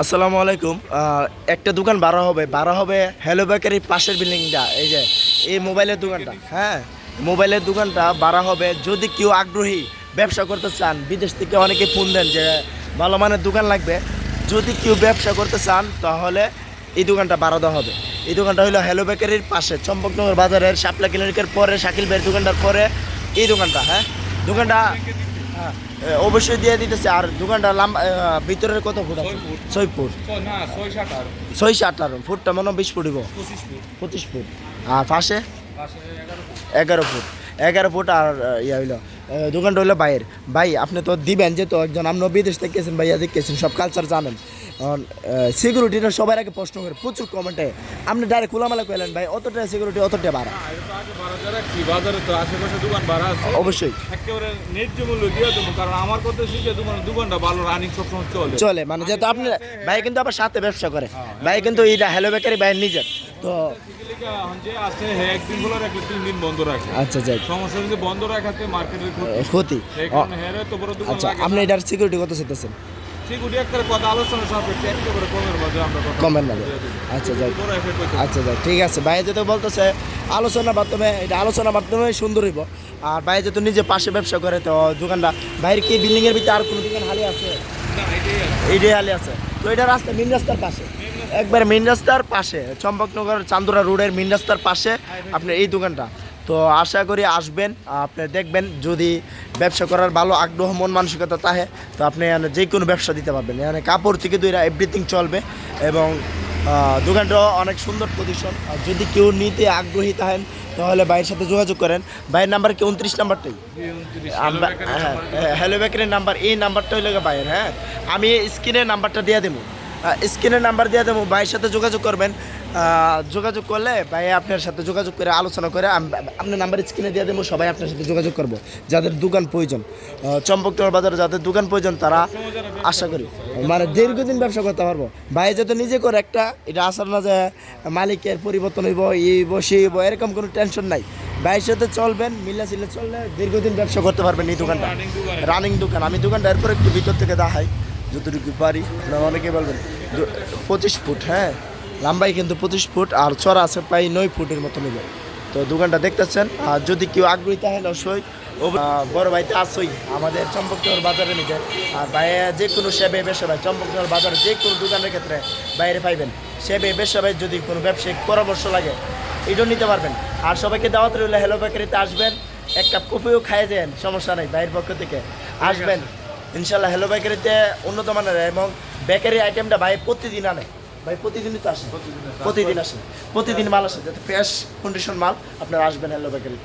আসসালামু আলাইকুম। একটা দোকান বাড়া হবে। বাড়া হবে হ্যালো বেকারির পাশের বিল্ডিংটা। এই যে, এই মোবাইলের দোকানটা। হ্যাঁ মোবাইলের দোকানটা বাড়া হবে যদি কেউ আগ্রহী ব্যবসা করতে চান। বিদেশ থেকে অনেকে ফোন দেন যে, ভালো মানের দোকান লাগবে। যদি কেউ ব্যবসা করতে চান, তাহলে এই দোকানটা বাড়া দেওয়া হবে। এই দোকানটা হলো হ্যালো বেকারির পাশে। চম্পকনগর বাজারের শাপলা ক্লিনিকের পরে, শাকিল ভাইয়ের দোকানটার পরে এই দোকানটা হ্যাঁ? দোকানটা অবশ্যই দিয়ে দিতেছে। আর দোকানটা লাম্বা ভিতরের কত ফুট আছে? ছয় ফুট। ছয় সাত সাত ফুটটা মনে বিশ ফুট পঁচিশ ফুট। আর পাশে? এগারো ফুট। এগারো ফুট। আর ইয়ে হইল। দোকানটা হইল বাইরের। ভাই আপনি তো দিবেন যেহেতু একজন আপনি বিদেশ থেকে গেছেন ভাইয়া দেখেছেন সব কালচার জানেন। সিকিউরিটিটা সবার আগে প্রশ্ন করে প্রচুর কমেন্টে আপনি ডাইরেক্ট খোলামেলা কইলেন ভাই অতটা সিকিউরিটি অতটা বাড়া। তো তো ভাড়া অবশ্যই। যে চলে। চলে মানে যেহেতু আপনি ভাই কিন্তু আবার সাথে ব্যবসা করে। ভাই কিন্তু এইটা হ্যালো বেকারি ভাইয়ের নিজের। তো আচ্ছা যাই। বন্ধ রাখাতে মার্কেটের ক্ষতি আচ্ছা আপনি এটার সিকিউরিটি কত চাইতেছেন? কমের মাঝে আচ্ছা যাই। আচ্ছা ঠিক আছে ভাই যেহেতু বলতেছে আলোচনার মাধ্যমে, এটা আলোচনার মাধ্যমে সুন্দর হইব। আর ভাই যেহেতু নিজে পাশে ব্যবসা করে, তো দোকানটা বাইরে কি বিল্ডিং এর ভিতরে আর কোনো দোকান এটাই আছে। এইটাই আলি আছে। তো এটা রাস্তা মেন রাস্তার পাশে। একবার মেন রাস্তার পাশে, চম্পকনগর চান্দুরা রোডের মেন রাস্তার পাশে আপনার এই দোকানটা। তো আশা করি আসবেন, আপনি দেখবেন, যদি ব্যবসা করার ভালো আগ্রহ, মন মানসিকতা তাহে, তো আপনি যে কোনো ব্যবসা দিতে পারবেন। এখানে কাপড় থেকে দুইরা এভরিথিং চলবে এবং দোকানটা অনেক সুন্দর প্রতিষ্ঠান আর যদি কেউ নিতে আগ্রহী থাকেন তাহলে ভাইয়ের সাথে যোগাযোগ করেন। ভাইয়ের নাম্বার কি উনত্রিশ নাম্বারটাই? হ্যাঁ হ্যালো বেকারের নাম্বার এই নাম্বারটা হইলে ভাইয়ের হ্যাঁ। আমি স্ক্রিনের নাম্বারটা দিয়ে দেবো। স্ক্রিনের নাম্বার দিয়ে দেবো, ভাইয়ের সাথে যোগাযোগ করবেন। যোগাযোগ করলে ভাই আপনার সাথে যোগাযোগ করে আলোচনা করে আপনার নাম্বার স্ক্রিনে দিয়ে দেবো, সবাই আপনার সাথে যোগাযোগ করব, যাদের দোকান প্রয়োজন। চম্পকটর বাজারে যাদের দোকান প্রয়োজন, তারা আশা করি মানে দীর্ঘদিন ব্যবসা করতে পারব। ভাই যাতে নিজে করে একটা, এটা আসার না যে মালিকের পরিবর্তন হইব এই বসে হইব, এরকম কোনো টেনশন নাই। ভাইয়ের সাথে চলবেন মিল্লা সিলে চললে দীর্ঘদিন ব্যবসা করতে পারবেন এই দোকানটা। রানিং দোকান রানিং দোকান, আমি দোকানটা এরপর একটু ভিতর থেকে দেখাই। যতটুকু পারি। আপনারা অনেকে বলবেন? পঁচিশ ফুট হ্যাঁ? লম্বাই কিন্তু পঁচিশ ফুট, আর চড়া আছে প্রায় নয় ফুটের মতো নেবে। তো দোকানটা দেখতেছেন, আর যদি কেউ আগ্রহী থাকেন অবশ্যই বড় ভাইতে আসই আমাদের চম্পকনগর বাজারে নিতে আর বাইরে যে কোনো সেবে বেসা ভাই, চম্পকনগর বাজারে যে কোনো দোকানের ক্ষেত্রে বাইরে পাইবেন। সেবে বেসা ভাই যদি কোনো ব্যবসায়িক পরামর্শ লাগে, এটাও নিতে পারবেন। আর সবাইকে দাওয়াত রইলে হ্যালো বেকারিতে আসবেন, এক কাপ কফিও খাই দেন, সমস্যা নেই বাইরের পক্ষ থেকে। আসবেন। ইনশাল্লাহ হ্যালো বেকারিতে উন্নত মানের এবং বেকারি আইটেমটা ভাই প্রতিদিন আনে। ভাই প্রতিদিনই তো আসে। প্রতিদিন আসে। প্রতিদিন মাল আসে। যাতে ফ্রেশ কন্ডিশন মাল আপনারা আসবেন হ্যালো বেকারি